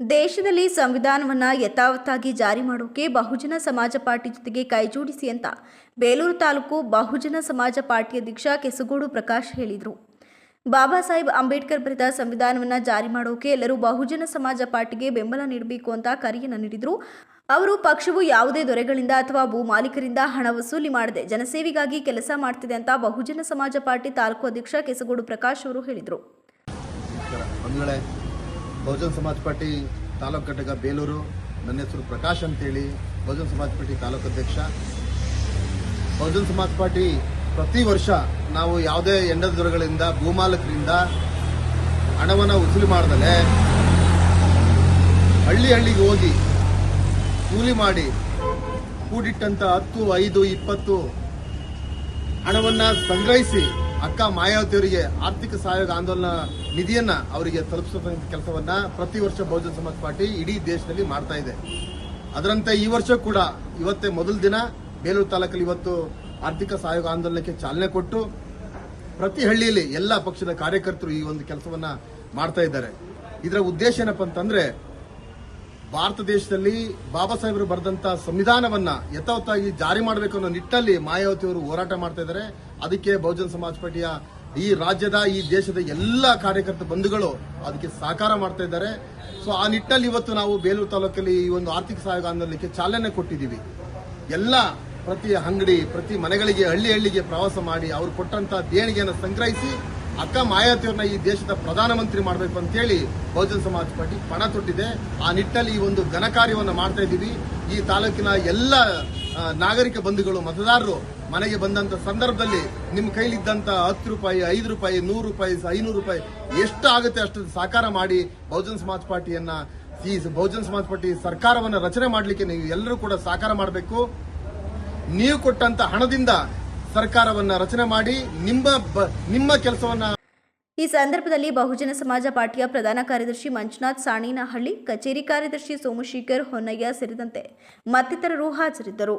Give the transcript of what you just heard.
ದೇಶದಲ್ಲಿ ಸಂವಿಧಾನವನ್ನ ಯಥಾವತ್ತಾಗಿ ಜಾರಿ ಮಾಡೋಕೆ ಬಹುಜನ ಸಮಾಜ ಪಾರ್ಟಿ ಜೊತೆಗೆ ಕೈಜೋಡಿಸಿ ಅಂತ ಬೇಲೂರು ತಾಲೂಕು ಬಹುಜನ ಸಮಾಜ ಪಾರ್ಟಿ ಅಧ್ಯಕ್ಷ ಕೆಸುಗೋಡು ಪ್ರಕಾಶ್ ಹೇಳಿದರು. ಬಾಬಾ ಸಾಹೇಬ್ ಅಂಬೇಡ್ಕರ್ ಬರೆದ ಸಂವಿಧಾನವನ್ನ ಜಾರಿ ಮಾಡೋಕೆ ಎಲ್ಲರೂ ಬಹುಜನ ಸಮಾಜ ಪಾರ್ಟಿಗೆ ಬೆಂಬಲ ನೀಡಬೇಕು ಅಂತ ಕರೆಯನ್ನು ನೀಡಿದರು. ಅವರು ಪಕ್ಷವು ಯಾವುದೇ ದೊರೆಗಳಿಂದ ಅಥವಾ ಭೂ ಮಾಲೀಕರಿಂದ ಹಣ ವಸೂಲಿ ಮಾಡದೆ ಜನಸೇವೆಗಾಗಿ ಕೆಲಸ ಮಾಡ್ತಿದೆ ಅಂತ ಬಹುಜನ ಸಮಾಜ ಪಾರ್ಟಿ ತಾಲೂಕು ಅಧ್ಯಕ್ಷ ಕೆಸಗೋಡು ಪ್ರಕಾಶ್ ಅವರು ಹೇಳಿದರು. ಬಹುಜನ್ ಸಮಾಜ್ ಪಾರ್ಟಿ ತಾಲೂಕು ಘಟಕ ಬೇಲೂರು. ನನ್ನ ಹೆಸರು ಪ್ರಕಾಶ್ ಅಂತೇಳಿ. ಬಹುಜನ್ ಸಮಾಜ್ ಪಾರ್ಟಿ ತಾಲೂಕು ಅಧ್ಯಕ್ಷ. ಬಹುಜನ್ ಸಮಾಜ್ ಪಾರ್ಟಿ ಪ್ರತಿ ವರ್ಷ ನಾವು ಯಾವುದೇ ಎಂಡದ ದೊರೆಗಳಿಂದ ಭೂಮಾಲಕರಿಂದ ಹಣವನ್ನು ವಸೂಲಿ ಮಾಡದಲೆ ಹಳ್ಳಿ ಹಳ್ಳಿಗೆ ಹೋಗಿ ಕೂಲಿ ಮಾಡಿ ಕೂಡಿಟ್ಟಂತ ಹತ್ತು, ಐದು, ಇಪ್ಪತ್ತು ಹಣವನ್ನು ಸಂಗ್ರಹಿಸಿ ಅಕ್ಕ ಮಾಯಾವತಿಯವರಿಗೆ ಆರ್ಥಿಕ ಸಹಾಯದ ಆಂದೋಲನ ನಿಧಿಯನ್ನ ಅವರಿಗೆ ತಲುಪಿಸುವ ಕೆಲಸವನ್ನ ಪ್ರತಿ ವರ್ಷ ಬಹುಜನ ಸಮಾಜ ಪಾರ್ಟಿ ಇಡೀ ದೇಶದಲ್ಲಿ ಮಾಡ್ತಾ ಇದೆ. ಅದರಂತೆ ಈ ವರ್ಷ ಕೂಡ ಇವತ್ತೇ ಮೊದಲ ದಿನ ಬೇಲೂರು ತಾಲೂಕಲ್ಲಿ ಇವತ್ತು ಆರ್ಥಿಕ ಸಹಯೋಗ ಆಂದೋಲನಕ್ಕೆ ಚಾಲನೆ ಕೊಟ್ಟು ಪ್ರತಿ ಹಳ್ಳಿಯಲ್ಲಿ ಎಲ್ಲ ಪಕ್ಷದ ಕಾರ್ಯಕರ್ತರು ಈ ಒಂದು ಕೆಲಸವನ್ನ ಮಾಡ್ತಾ ಇದ್ದಾರೆ. ಇದರ ಉದ್ದೇಶ ಏನಪ್ಪ ಅಂತಂದ್ರೆ ಭಾರತ ದೇಶದಲ್ಲಿ ಬಾಬಾ ಸಾಹೇಬರು ಬರೆದಂತ ಸಂವಿಧಾನವನ್ನ ಯಥಾವತ್ತಾಗಿ ಜಾರಿ ಮಾಡಬೇಕು ಅನ್ನೋ ನಿಟ್ಟಲ್ಲಿ ಮಾಯಾವತಿ ಅವರು ಹೋರಾಟ ಮಾಡ್ತಾ ಇದ್ದಾರೆ. ಅದಕ್ಕೆ ಬಹುಜನ ಸಮಾಜ ಪಾರ್ಟಿಯ ಈ ರಾಜ್ಯದ, ಈ ದೇಶದ ಎಲ್ಲ ಕಾರ್ಯಕರ್ತ ಬಂಧುಗಳು ಅದಕ್ಕೆ ಸಹಕಾರ ಮಾಡ್ತಾ ಇದ್ದಾರೆ. ಸೊ ಆ ನಿಟ್ಟಲ್ಲಿ ಇವತ್ತು ನಾವು ಬೇಲೂರು ತಾಲೂಕಲ್ಲಿ ಈ ಒಂದು ಆರ್ಥಿಕ ಸಹಾಯ ಅನ್ನೋದಕ್ಕೆ ಚಾಲನೆ ಕೊಟ್ಟಿದ್ದೀವಿ. ಎಲ್ಲ ಪ್ರತಿ ಅಂಗಡಿ, ಪ್ರತಿ ಮನೆಗಳಿಗೆ, ಹಳ್ಳಿ ಹಳ್ಳಿಗೆ ಪ್ರವಾಸ ಮಾಡಿ ಅವರು ಕೊಟ್ಟಂತ ದೇಣಿಗೆಯನ್ನು ಸಂಗ್ರಹಿಸಿ ಅಕ್ಕ ಮಾಯಾವತಿಯವ್ರನ್ನ ಈ ದೇಶದ ಪ್ರಧಾನಮಂತ್ರಿ ಮಾಡಬೇಕು ಅಂತೇಳಿ ಬಹುಜನ ಸಮಾಜ ಪಾರ್ಟಿ ಪಣ ತೊಟ್ಟಿದೆ. ಆ ನಿಟ್ಟಲ್ಲಿ ಈ ಒಂದು ಘನ ಕಾರ್ಯವನ್ನು ಮಾಡ್ತಾ ಇದ್ದೀವಿ. ಈ ತಾಲೂಕಿನ ಎಲ್ಲ ನಾಗರಿಕ ಬಂಧುಗಳು, ಮತದಾರರು ಮನೆಗೆ ಬಂದಂತ ಸಂದರ್ಭದಲ್ಲಿ ನಿಮ್ಮ ಕೈಲಿದ್ದಂತ ಹತ್ತು ರೂಪಾಯಿ, ಐದು ರೂಪಾಯಿ, ನೂರು ರೂಪಾಯಿ, ಐನೂರು ರೂಪಾಯಿ ಎಷ್ಟು ಆಗುತ್ತೆ ಅಷ್ಟು ಸಾಕಾರ ಮಾಡಿ ಬಹುಜನ ಸಮಾಜ ಪಾರ್ಟಿಯನ್ನ ಈ ಬಹುಜನ ಸಮಾಜ ಪಾರ್ಟಿ ಸರ್ಕಾರವನ್ನ ರಚನೆ ಮಾಡಲಿಕ್ಕೆ ನೀವು ಎಲ್ಲರೂ ಕೂಡ ಸಹಕಾರ ಮಾಡಬೇಕು. ನೀವು ಕೊಟ್ಟಂತ ಹಣದಿಂದ ಸರ್ಕಾರವನ್ನ ರಚನೆ ಮಾಡಿ ನಿಮ್ಮ ನಿಮ್ಮ ಕೆಲಸವನ್ನ ಈ ಸಂದರ್ಭದಲ್ಲಿ ಬಹುಜನ ಸಮಾಜ ಪಾರ್ಟಿಯ ಪ್ರಧಾನ ಕಾರ್ಯದರ್ಶಿ ಮಂಜುನಾಥ್ ಸಾಣಿನಹಳ್ಳಿ, ಕಚೇರಿ ಕಾರ್ಯದರ್ಶಿ ಸೋಮಶೇಖರ್ ಹೊನ್ನಯ್ಯ ಸೇರಿದಂತೆ ಮತ್ತಿತರರು ಹಾಜರಿದ್ದರು.